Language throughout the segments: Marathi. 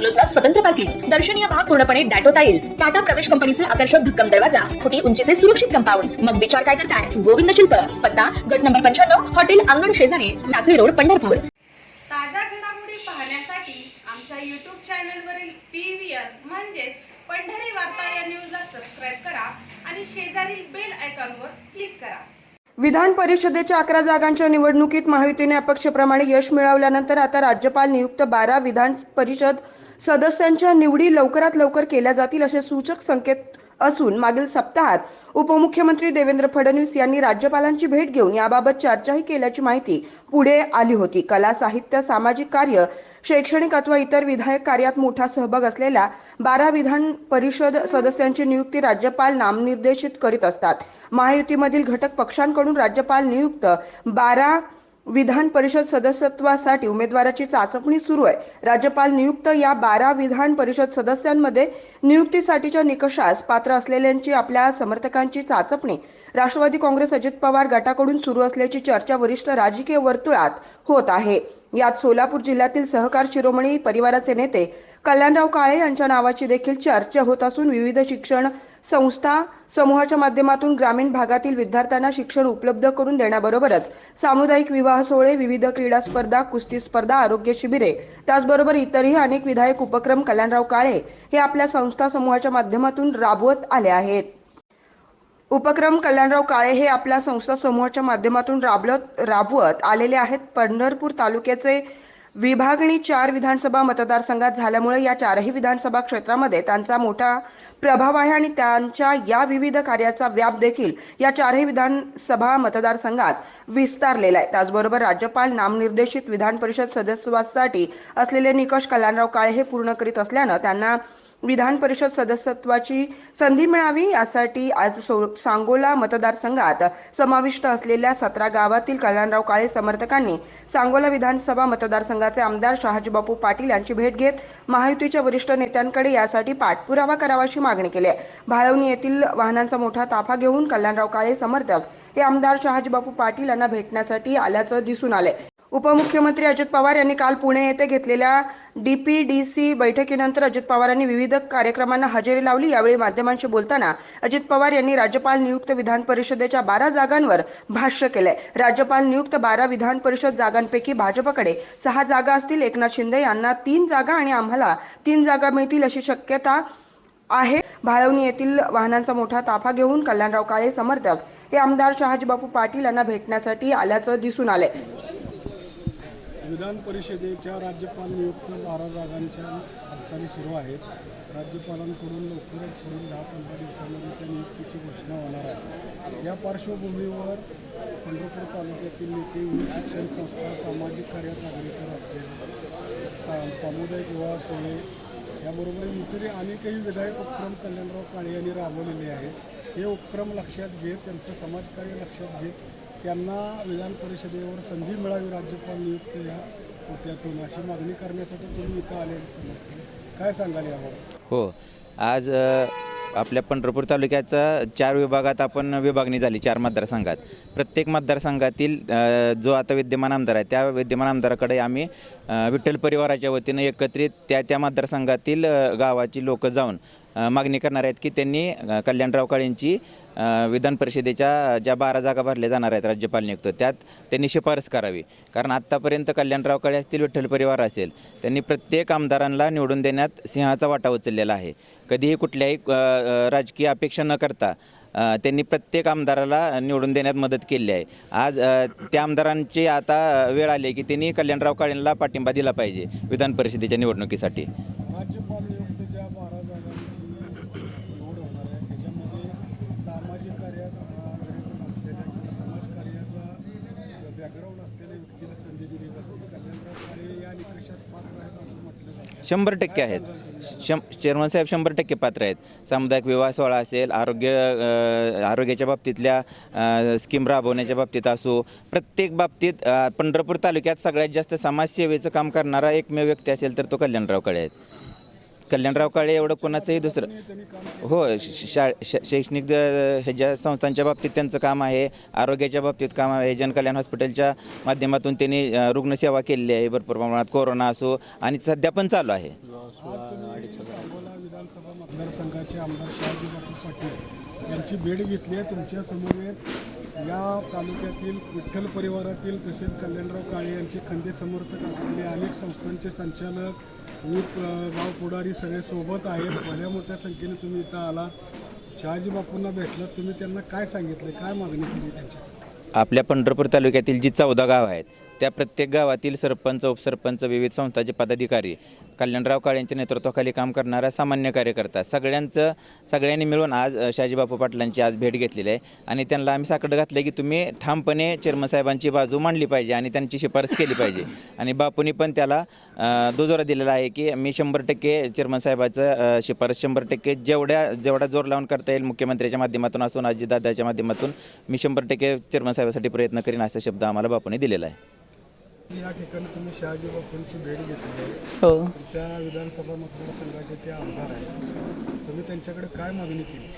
बंगलोजला स्वतंत्र पार्किंग. दर्शनीय भाग पूर्णपणे डॅटो टाइल्स टाटा प्रवेश कंपनीचे आकर्षक भक्कम दरवाजा. फुटी उंचीचे सुरक्षित कंपाऊंड. मग विचार काय करताय? गोविंद शिल्प. पत्ता गट नंबर पंच्याण्णव हॉटेल अंगण शेजारी टाकळी रोड पंढरपूर. ताज्या घडामोडी पाहण्यासाठी आमच्या यूट्यूब चॅनलवरील पी व्ही आर म्हणजेच पंढरी वार्ता या न्यूजला सबस्क्राईब करा आणि शेजारील बेल आयकॉनवर क्लिक करा. विधान परिषदेच्या अकरा जागांच्या निवडणुकीत महायुतीने अपेक्षेप्रमाणे यश मिळवल्यानंतर आता राज्यपाल नियुक्त बारा विधान परिषद सदस्यांच्या निवडी लवकरात लवकर केल्या जातील असे सूचक संकेत असून मागील सप्ताहात उपमुख्यमंत्री देवेंद्र फडणवीस यांनी राज्यपालांची भेट घेऊन याबाबत चर्चाही केल्याची माहिती पुढे आली होती. कला साहित्य सामाजिक कार्य शैक्षणिक अथवा इतर विधायक कार्यात मोठा सहभाग असलेल्या बारा विधान परिषद सदस्यांची नियुक्ती राज्यपाल नामनिर्देशित करीत असतात. महायुतीमधील घटक पक्षांकडून राज्यपाल नियुक्त बारा विधान परिषद सदस्यत्वासाठी उमेदवाराची चाचपणी सुरू आहे. राज्यपाल नियुक्त या बारा विधान परिषद सदस्यांमध्ये नियुक्तीसाठीच्या निकषास पात्र असलेल्यांची आपल्या समर्थकांची चाचपणी. राष्ट्रवादी काँग्रेस अजित पवार गटाकडून सुरू असल्याची चर्चा वरिष्ठ राजकीय वर्तुळात होत आहे. यात सोलापूर जिल्ह्यातील सहकार शिरोमणी परिवाराचे नेते कल्याणराव काळे यांच्या नावाची देखील चर्चा होत असून विविध शिक्षण संस्था समूहाच्या माध्यमातून ग्रामीण भागातील विद्यार्थ्यांना शिक्षण उपलब्ध करून देण्याबरोबरच सामुदायिक विवाह सोहळे विविध क्रीडा स्पर्धा कुस्ती स्पर्धा आरोग्य शिबिरे त्याचबरोबर इतरही अनेक विधायक उपक्रम कल्याणराव काळे हे आपल्या संस्था समूहाच्या माध्यमातून राबवत आले आहेत. उपक्रम कल्याणराव काळे हे आपल्या संस्था समूहाच्या माध्यमातून राबवत राबवत आलेले आहेत. पंढरपूर तालुक्याचे विभागणी चार विधानसभा मतदारसंघात झाल्यामुळे या चारही विधानसभा क्षेत्रामध्ये त्यांचा मोठा प्रभाव आहे आणि त्यांच्या या विविध कार्याचा व्याप देखील या चारही विधानसभा मतदारसंघात विस्तारलेला आहे. त्याचबरोबर राज्यपाल नामनिर्देशित विधान परिषद सदस्यवासाठी असलेले निकष कल्याणराव काळे हे पूर्ण करीत असल्यानं त्यांना विधान परिषद सदस्यत्वाची संधी मिळावी यासाठी आज सो- सांगोला मतदारसंघात समाविष्ट असलेल्या सतरा गावातील कल्याणराव काळे समर्थकांनी सांगोला विधानसभा मतदारसंघाचे आमदार शहाजीबापू पाटील यांची भेट घेत महायुतीच्या वरिष्ठ नेत्यांकडे यासाठी पाठपुरावा करावाची मागणी केली आहे. भाळवणी येथील वाहनांचा मोठा ताफा घेऊन कल्याणराव काळे समर्थक हे आमदार शहाजीबापू पाटील यांना भेटण्यासाठी आल्याचं दिसून आले उपमुख्यमंत्री अजित पवार यांनी काल पुणे येथे घेतलेल्या डी पी डी सी बैठकीनंतर अजित पवारांनी विविध कार्यक्रमांना हजेरी लावली. यावेळी माध्यमांशी बोलताना अजित पवार यांनी राज्यपाल नियुक्त विधान परिषदेच्या बारा जागांवर भाष्य केलंय. राज्यपाल नियुक्त बारा विधान परिषद जागांपैकी भाजपकडे सहा जागा असतील. एकनाथ शिंदे यांना तीन जागा आणि आम्हाला तीन जागा मिळतील अशी शक्यता आहे. भाळवणी येथील वाहनांचा मोठा ताफा घेऊन कल्याणराव काळे समर्थक हे आमदार शहाजीबापू पाटील यांना भेटण्यासाठी आल्याचं दिसून आलंय. विधान परिषदेच्या राज्यपाल नियुक्त बारा जागांच्या हालचाली सुरू आहेत. राज्यपालांकडून लवकरच पुढील दहा पंधरा दिवसांमध्ये त्या नियुक्तीची घोषणा होणार आहे. या पार्श्वभूमीवर पंढरपूर तालुक्यातील नेते विविध शिक्षण संस्था सामाजिक कार्यात अग्रेसर असलेले सा सामुदायिक विवाह सोहळे याबरोबर इतरही अनेकही विधायक उपक्रम कल्याणराव काळे यांनी राबवलेले आहेत. हे उपक्रम लक्षात घेत त्यांचं समाजकार्य लक्षात घेत त्यांना विधान परिषदेवर संधी मिळावी राज्यपाल नियुक्त या कोट्यातून अशी मागणी करण्यासाठी तुम्ही इथं आले काय सांगाल याबाबत हो आज आपल्या पंढरपूर तालुक्याचा चार विभागात आपण विभागणी झाली चार मतदारसंघात. प्रत्येक मतदारसंघातील जो आता विद्यमान आमदार आहे त्या विद्यमान आमदाराकडे आम्ही विठ्ठल परिवाराच्या वतीनं एकत्रित त्या त्या मतदारसंघातील गावाची लोकं जाऊन मागणी करणार आहेत की त्यांनी कल्याणराव काळेंची विधान परिषदेच्या ज्या बारा जागा भरल्या जाणार आहेत राज्यपाल नियुक्त त्यात त्यांनी शिफारस करावी. कारण आत्तापर्यंत कल्याणराव काळे असतील विठ्ठल परिवार असेल त्यांनी प्रत्येक आमदारांना निवडून देण्यात सिंहाचा वाटा उचललेला आहे. कधीही कुठल्याही राजकीय अपेक्षा न करता त्यांनी प्रत्येक आमदाराला निवडून देण्यात मदत केली आहे. आज त्या आमदारांची आता वेळ आली आहे की त्यांनी कल्याणराव काळेंना पाठिंबा दिला पाहिजे विधान परिषदेच्या निवडणुकीसाठी राज्यपाल नियुक्त ज्या बारा जागांची निवड होणार आहे त्याच्यामध्ये सामाजिक कार्यात अग्रेसर असलेल्या किंवा समाजकार्याचा बॅकग्राऊंड असलेल्या व्यक्तीला संधी दिली जाते कल्याणराव काळे या निकषास पात्र आहेत असं म्हटलं जातं शंभर टक्के आहेत. शं चेअरमन साहेब शंभर टक्के पात्र आहेत. सामुदायिक विवाह सोहळा असेल आरोग्य आरोग्याच्या बाबतीतल्या स्कीम राबवण्याच्या बाबतीत असो प्रत्येक बाबतीत पंढरपूर तालुक्यात सगळ्यात जास्त समाजसेवेचं काम करणारा एकमेव व्यक्ती असेल तर तो कल्याणराव काळे आहेत. कल्याणराव काळे एवढं कोणाचंही दुसरं हो श- शा श- शैक्षणिक द- ह्याच्या संस्थांच्या बाबतीत त्यांचं काम आहे आरोग्याच्या बाबतीत काम आहे जनकल्याण हॉस्पिटलच्या माध्यमातून त्यांनी अ, रुग्णसेवा केलेली आहे. भरपूर प्रमाणात कोरोना असो आणि सध्या पण चालू आहे. सांगोला विधानसभा मतदारसंघाचे आमदार शहाजी पाटील यांची भेट घेतली आहे. तुमच्या समवेत या तालुक्यातील विठ्ठल परिवारातील तसेच कल्याणराव काळे यांचे खंदे समर्थक असलेले अनेक संस्थांचे संचालक विविध गाव पुढारी सगळे सोबत आहेत. भल्या मोठ्या संख्येने तुम्ही इथं आला. शहाजी बापूंना भेटलात. तुम्ही त्यांना काय सांगितले काय मागणी केली त्यांची आपल्या पंढरपूर तालुक्यातील जी चौदा गाव आहेत त्या प्रत्येक गावातील सरपंच उपसरपंच विविध संस्थांचे पदाधिकारी कल्याणराव काळे यांच्या नेतृत्वाखाली काम करणारा सामान्य कार्यकर्ता सगळ्यांचं सगळ्यांनी मिळून आज शाजीबापू पाटलांची आज भेट घेतलेली आहे. आणि त्यांना आम्ही साकडं घातलं की तुम्ही ठामपणे चेअरमन साहेबांची बाजू मांडली पाहिजे आणि त्यांची शिफारस केली पाहिजे. आणि बापूंनी पण त्याला दुजोरा दिलेला आहे की मी शंभर टक्के चेअरमन साहेबाचं शिफारस शंभर टक्के जेवढ्या जेवढा जोर लावून करता येईल मुख्यमंत्र्याच्या माध्यमातून असून अजितदादाच्या माध्यमातून मी शंभर टक्के चेअरमन साहेबासाठी प्रयत्न करीन असा शब्द आम्हाला बापूने दिलेला आहे. या ठिकाणी तुम्ही शहाजी बापूंची भेट घेतली. हो. तुमच्या विधानसभा मतदारसंघाचे ते आमदार आहेत. तुम्ही त्यांच्याकडे काय मागणी केली?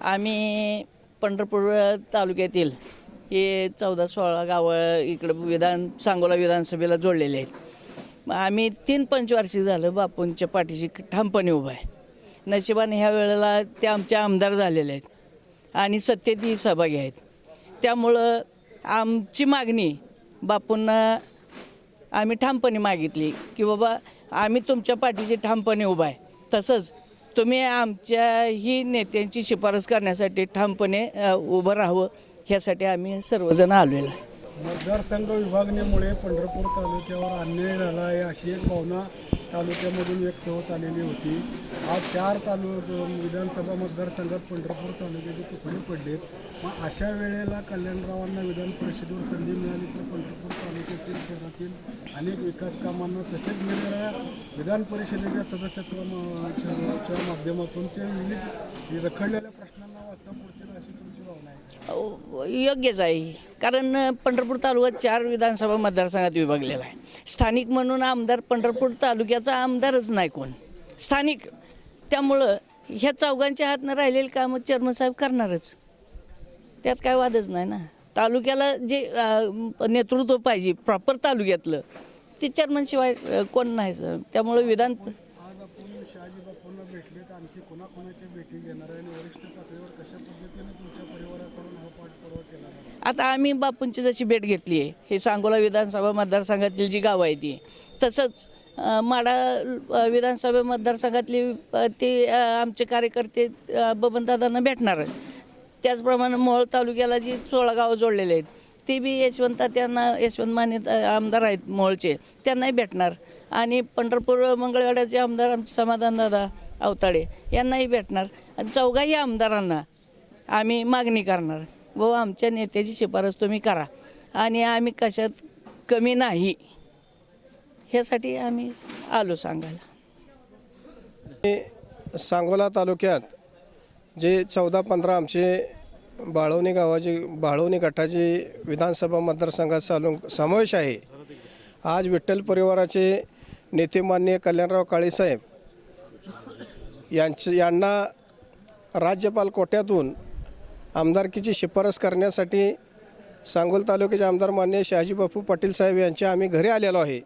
आम्ही पंढरपूर तालुक्यातील हे चौदा सोळा गावं इकडं विधान सांगोला विधानसभेला जोडलेले आहेत. मग आम्ही तीन पंचवार्षिक झालं बापूंच्या पाठीशी ठामपणे उभा आहे. नशिबाने ह्या वेळेला ते आमचे आमदार झालेले आहेत आणि सत्तेतही सहभागी आहेत. त्यामुळं आमची मागणी बापूंना आम्ही ठामपणे मागितली की बाबा आम्ही तुमच्या पाठीशी ठामपणे उभा आहे. तसंच तुम्ही आमच्या ही नेत्यांची शिफारस करण्यासाठी ठामपणे उभं राहावं ह्यासाठी आम्ही सर्वजण आलेलो आहे. मतदारसंघ विभागणीमुळे पंढरपूर तालुक्यावर अन्याय झाला आहे अशी एक भावना तालुक्यामधून व्यक्त होत आलेली होती. आज चार तालु विधानसभा मतदारसंघात पंढरपूर तालुक्याचे तुकडे पडले मग अशा वेळेला कल्याणरावांना विधान परिषदेवर संधी मिळाली तर पंढरपूर तालुक्यातील शहरातील अनेक विकास कामांना तसेच मिळणाऱ्या विधान परिषदेच्या सदस्यत्वाच्या माध्यमातून ते विविध रखडलेल्या प्रश्नांना वाचा पुरतील अशी तुमची भावना आहे. योग्यच आहे. कारण पंढरपूर तालुका चार विधानसभा मतदारसंघात विभागलेला आहे. स्थानिक म्हणून आमदार पंढरपूर तालुक्याचा आमदारच नाही कोण. स्थानिक. त्यामुळं ह्या चौघांच्या हातनं राहिलेली कामं चेअरमन साहेब करणारच. त्यात काय वादच नाही ना. तालुक्याला जे नेतृत्व पाहिजे प्रॉपर तालुक्यातलं ते चेअरमनशिवाय कोण नाही सर. त्यामुळं विधान आज आपण शहाजी बापूंना भेटलेत. आणखी कोणाकोणाच्या भेटी घेणार आहे आणि वरिष्ठ पातळीवर कशा पद्धतीने तुमच्या परिवाराकडून हा पाठपुरावा केला जाणार आता आम्ही बापूंची जशी भेट घेतली आहे हे सांगोला विधानसभा मतदारसंघातील जी गावं आहे ती तसंच अं, माडा अं, विधानसभा मतदारसंघातली अं, ते अं, आमचे कार्यकर्ते अं, बबनदादांना भेटणार आहेत. त्याचप्रमाणे मोहोळ तालुक्याला जी सोळा गावं जोडलेले आहेत ते बी यशवंत त्यांना यशवंत माने आमदार आहेत मोहोळचे त्यांनाही भेटणार. आणि पंढरपूर मंगळवाड्याचे आमदार आमचे समाधानदादा अवताडे यांनाही भेटणार. आणि चौघाही आमदारांना आम्ही मागणी करणार. व आमच्या नेत्याची शिफारस तुम्ही करा. आणि आम्ही कशात कमी नाही ह्यासाठी आम्ही आलो सांगायला. सांगोला तालुक्यात जे चौदा पंधरा आमचे बाळवणी गावाचे बाळवणी गटाचे विधानसभा मतदारसंघात चालू समावेश आहे. आज विठ्ठल परिवाराचे नेते मान्य कल्याणराव काळेसाहेब यांचे यांना राज्यपाल कोट्यातून आमदारकीची शिफारस करण्यासाठी सांगोल तालुक्याचे आमदार मान्य शहाजीबापू पाटील साहेब यांच्या आम्ही घरी आलेलो आहे.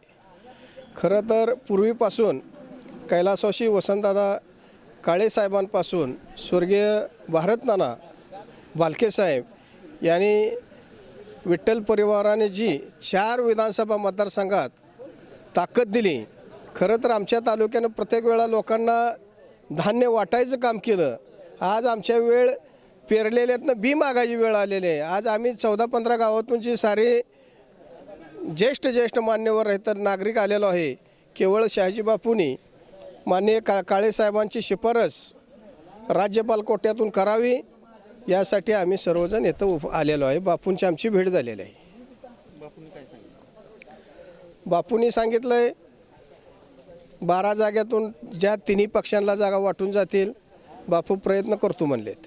खरं तर पूर्वीपासून कैलासवाशी वसंतदादा काळेसाहेबांपासून स्वर्गीय भारतनाना बालकेसाहेब यांनी विठ्ठल परिवाराने जी चार विधानसभा मतदारसंघात ताकद दिली खरं तर आमच्या तालुक्यानं प्रत्येक वेळा लोकांना धान्य वाटायचं काम केलं. आज आमच्या वेळ पेरलेल्यातनं बी मागायची वेळ आलेली आहे. आज आम्ही चौदा पंधरा गावातून जी सारे ज्येष्ठ ज्येष्ठ मान्यवर तर नागरिक आलेलो आहे. केवळ शहाजी बापूंनी माननीय का काळेसाहेबांची शिफारस राज्यपाल कोट्यातून करावी. यासाठी आम्ही सर्वजण इथं उभ आलेलो आहे. बापूंची आमची भेट झालेली आहे. बापूंनी सांगितलं? आहे बारा जाग्यातून ज्या तिन्ही पक्षांना जागा वाटून जातील बापू प्रयत्न करतो म्हणलेत.